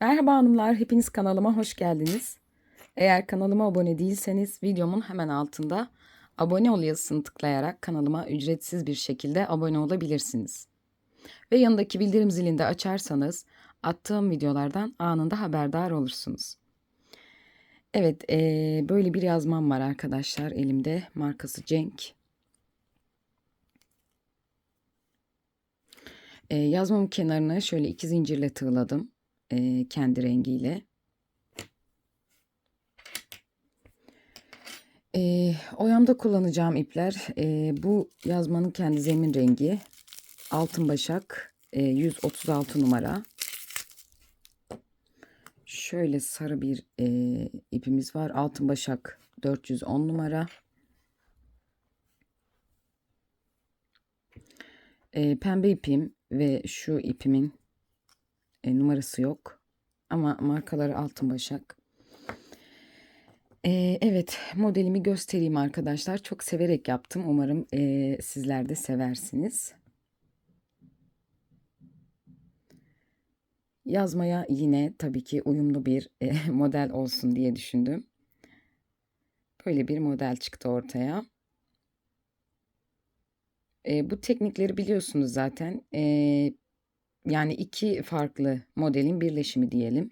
Merhaba hanımlar, hepiniz kanalıma hoş geldiniz. Eğer kanalıma abone değilseniz videomun hemen altında abone ol yazısını tıklayarak kanalıma ücretsiz bir şekilde abone olabilirsiniz. Ve yanındaki bildirim zilini de açarsanız attığım videolardan anında haberdar olursunuz. Evet, eee, böyle bir yazmam var arkadaşlar elimde. Markası Cenk. Eee, yazmamın kenarını şöyle iki zincirle tığladım. Eee, kendi rengiyle. Eee, oyamda kullanacağım ipler eee, bu yazmanın kendi zemin rengi. Altın Başak eee, 136 numara. Şöyle sarı bir eee, ipimiz var. Altın Başak 410 numara. Eee, pembe ipim ve şu ipimin e, numarası yok. Ama markaları Altın Başak. Eee, evet modelimi göstereyim arkadaşlar. Çok severek yaptım. Umarım eee, sizler de seversiniz. Yazmaya yine tabii ki uyumlu bir e, model olsun diye düşündüm. Böyle bir model çıktı ortaya. E, bu teknikleri biliyorsunuz zaten. E, yani iki farklı modelin birleşimi diyelim.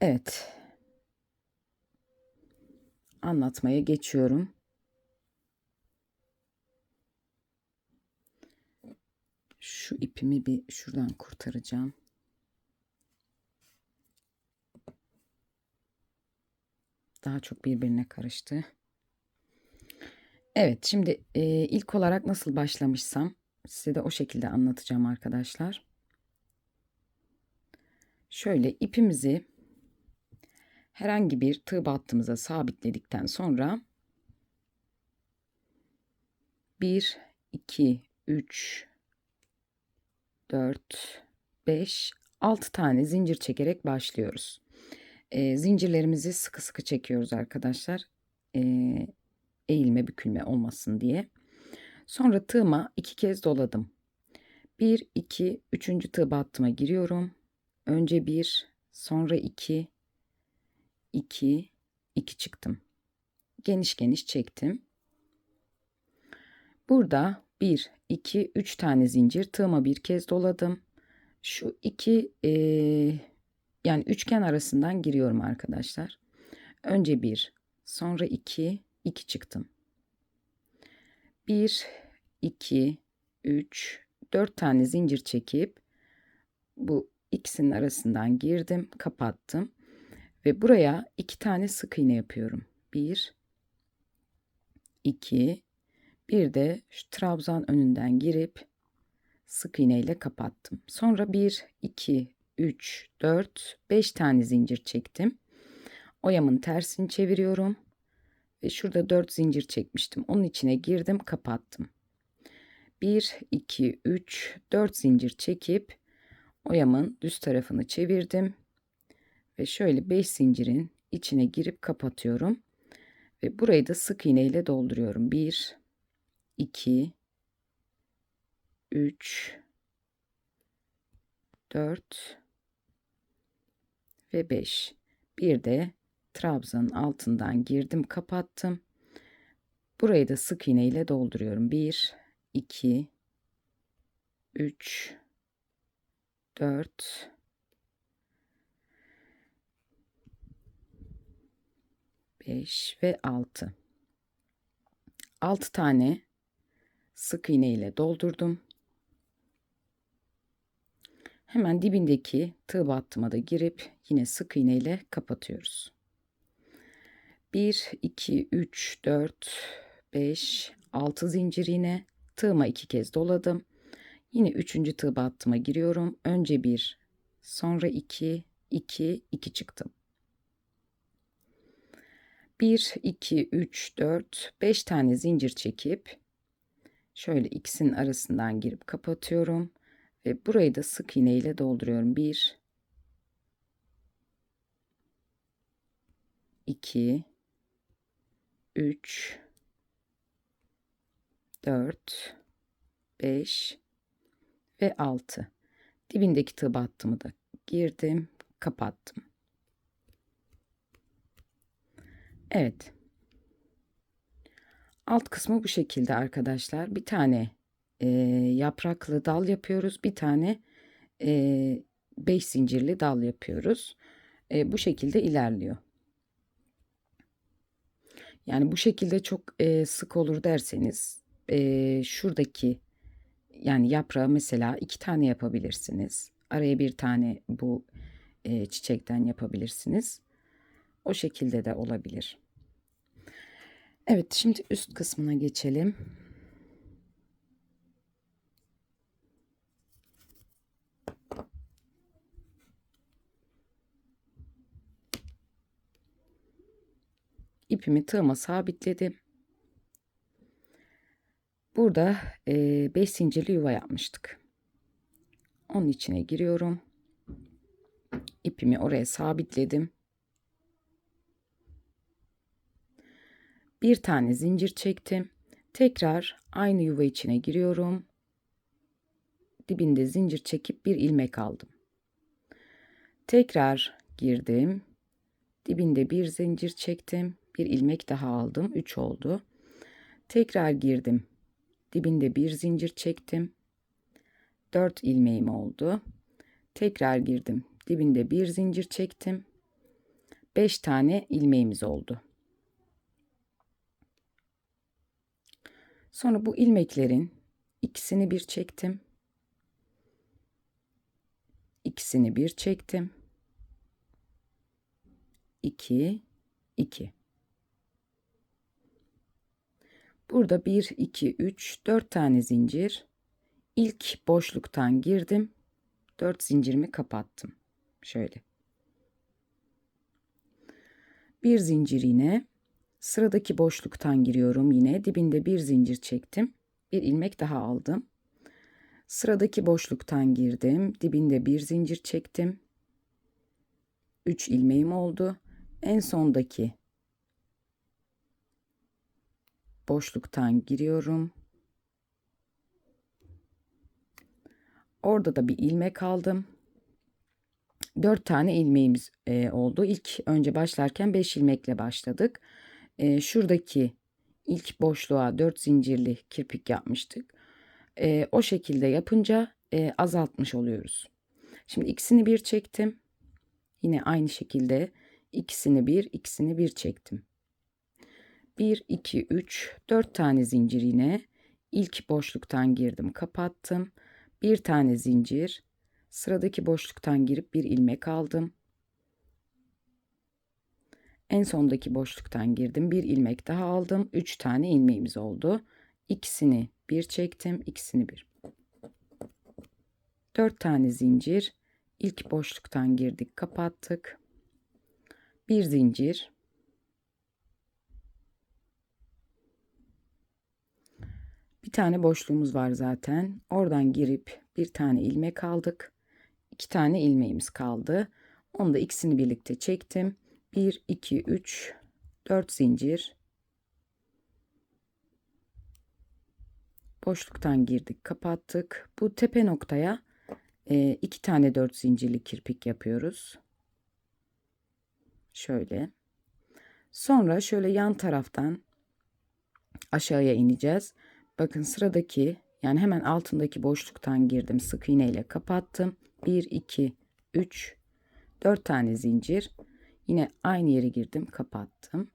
Evet. Anlatmaya geçiyorum. Şu ipimi bir şuradan kurtaracağım. Daha çok birbirine karıştı. Evet, şimdi e, ilk olarak nasıl başlamışsam size de o şekilde anlatacağım arkadaşlar. Şöyle ipimizi herhangi bir tığ battığımıza sabitledikten sonra 1, 2, 3, 4, 5, 6 tane zincir çekerek başlıyoruz. E, zincirlerimizi sıkı sıkı çekiyoruz arkadaşlar. E, eğilme bükülme olmasın diye. Sonra tığıma iki kez doladım. 1, 2, 3. tığ battıma giriyorum. Önce 1, sonra 2, 2, 2 çıktım. Geniş geniş çektim. Burada 1, 2, 3 tane zincir tığıma bir kez doladım. Şu iki e, yani üçgen arasından giriyorum arkadaşlar. Önce 1, sonra 2, 2 çıktım. 1, 2, 3, 4 tane zincir çekip bu ikisinin arasından girdim, kapattım. Ve buraya iki tane sık iğne yapıyorum. 1, 2, bir de şu trabzan önünden girip sık iğne ile kapattım. Sonra 1, 2, 3, 4, 5 tane zincir çektim. Oyamın tersini çeviriyorum. Ve şurada 4 zincir çekmiştim. Onun içine girdim, kapattım. 1, 2, 3, 4 zincir çekip oyamın düz tarafını çevirdim. Ve şöyle 5 zincirin içine girip kapatıyorum. Ve burayı da sık iğne ile dolduruyorum. 1, 2, 3, 4 ve 5. Bir de trabzanın altından girdim kapattım. Burayı da sık iğne ile dolduruyorum. 1, 2, 3, 4, 5 ve 6. 6 tane sık iğne ile doldurdum. Hemen dibindeki tığ battıma da girip yine sık iğne ile kapatıyoruz. 1, 2, 3, 4, 5, 6 zincir iğne. Tığıma iki kez doladım. Yine üçüncü tığ battıma giriyorum. Önce 1, sonra 2, 2, 2 çıktım. 1, 2, 3, 4, 5 tane zincir çekip şöyle ikisinin arasından girip kapatıyorum. Ve burayı da sık iğne ile dolduruyorum. 1, 2, 3, 4, 5 ve 6. Dibindeki tığ battımı da girdim, kapattım. Evet. Alt kısmı bu şekilde arkadaşlar. Bir tane e, yapraklı dal yapıyoruz. Bir tane e, beş zincirli dal yapıyoruz. E, bu şekilde ilerliyor. Yani bu şekilde çok e, sık olur derseniz e, şuradaki yani yaprağı mesela iki tane yapabilirsiniz. Araya bir tane bu e, çiçekten yapabilirsiniz. O şekilde de olabilir. Evet şimdi üst kısmına geçelim. İpimi tığıma sabitledim. Burada 5 e, zincirli yuva yapmıştık. Onun içine giriyorum. İpimi oraya sabitledim. Bir tane zincir çektim. Tekrar aynı yuva içine giriyorum. Dibinde zincir çekip bir ilmek aldım. Tekrar girdim. Dibinde bir zincir çektim. Bir ilmek daha aldım. 3 oldu. Tekrar girdim. Dibinde bir zincir çektim. 4 ilmeğim oldu. Tekrar girdim. Dibinde bir zincir çektim. 5 tane ilmeğimiz oldu. Sonra bu ilmeklerin ikisini bir çektim. İkisini bir çektim. 2 2 Burada 1 2 3 4 tane zincir. İlk boşluktan girdim. 4 zincirimi kapattım. Şöyle. Bir zincir yine sıradaki boşluktan giriyorum yine dibinde bir zincir çektim. Bir ilmek daha aldım. Sıradaki boşluktan girdim. Dibinde bir zincir çektim. 3 ilmeğim oldu. En sondaki boşluktan giriyorum. Orada da bir ilmek aldım. 4 tane ilmeğimiz e, oldu. İlk önce başlarken 5 ilmekle başladık. E, şuradaki ilk boşluğa 4 zincirli kirpik yapmıştık. E, o şekilde yapınca e, azaltmış oluyoruz. Şimdi ikisini bir çektim. Yine aynı şekilde ikisini bir, ikisini bir çektim. 1, 2, 3, 4 tane zincir yine. İlk boşluktan girdim, kapattım. Bir tane zincir. Sıradaki boşluktan girip bir ilmek aldım. En sondaki boşluktan girdim. Bir ilmek daha aldım. 3 tane ilmeğimiz oldu. İkisini bir çektim. ikisini bir. 4 tane zincir. İlk boşluktan girdik, kapattık. Bir zincir. Tane boşluğumuz var zaten. Oradan girip bir tane ilmek aldık. İki tane ilmeğimiz kaldı. Onu da ikisini birlikte çektim. 1, 2, 3, 4 zincir. Boşluktan girdik, kapattık. Bu tepe noktaya e, iki tane 4 zincirli kirpik yapıyoruz. Şöyle. Sonra şöyle yan taraftan aşağıya ineceğiz. Bakın sıradaki yani hemen altındaki boşluktan girdim. Sık iğne ile kapattım. 1, 2, 3, 4 tane zincir. Yine aynı yere girdim. Kapattım.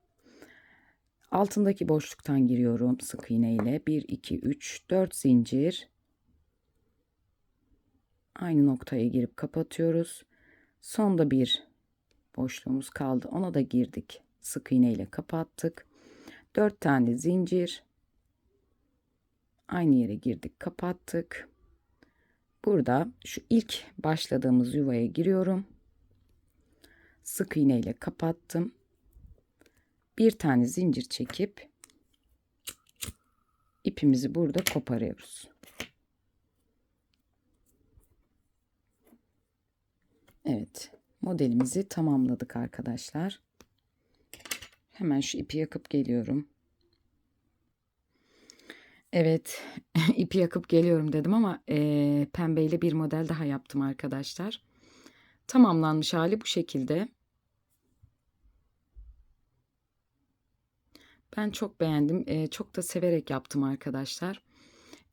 Altındaki boşluktan giriyorum. Sık iğne ile 1, 2, 3, 4 zincir. Aynı noktaya girip kapatıyoruz. Sonda bir boşluğumuz kaldı. Ona da girdik. Sık iğne ile kapattık. 4 tane zincir aynı yere girdik kapattık. Burada şu ilk başladığımız yuvaya giriyorum. Sık iğne ile kapattım. Bir tane zincir çekip ipimizi burada koparıyoruz. Evet modelimizi tamamladık arkadaşlar. Hemen şu ipi yakıp geliyorum Evet, ipi yakıp geliyorum dedim ama eee, pembeyle bir model daha yaptım arkadaşlar. Tamamlanmış hali bu şekilde. Ben çok beğendim. Eee, çok da severek yaptım arkadaşlar.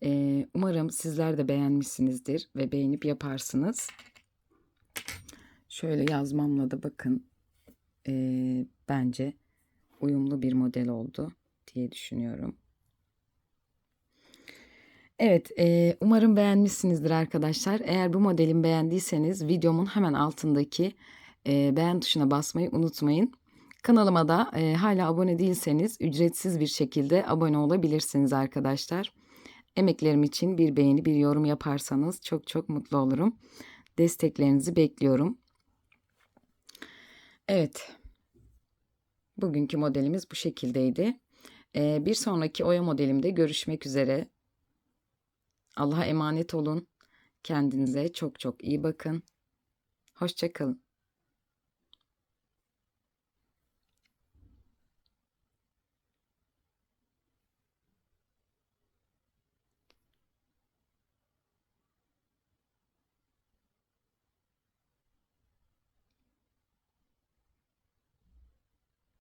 Eee, umarım sizler de beğenmişsinizdir ve beğenip yaparsınız. Şöyle yazmamla da bakın. Eee, bence uyumlu bir model oldu diye düşünüyorum. Evet, umarım beğenmişsinizdir arkadaşlar. Eğer bu modelimi beğendiyseniz videomun hemen altındaki beğen tuşuna basmayı unutmayın. Kanalıma da hala abone değilseniz ücretsiz bir şekilde abone olabilirsiniz arkadaşlar. Emeklerim için bir beğeni, bir yorum yaparsanız çok çok mutlu olurum. Desteklerinizi bekliyorum. Evet. Bugünkü modelimiz bu şekildeydi. Bir sonraki oya modelimde görüşmek üzere. Allah'a emanet olun. Kendinize çok çok iyi bakın. Hoşça kalın.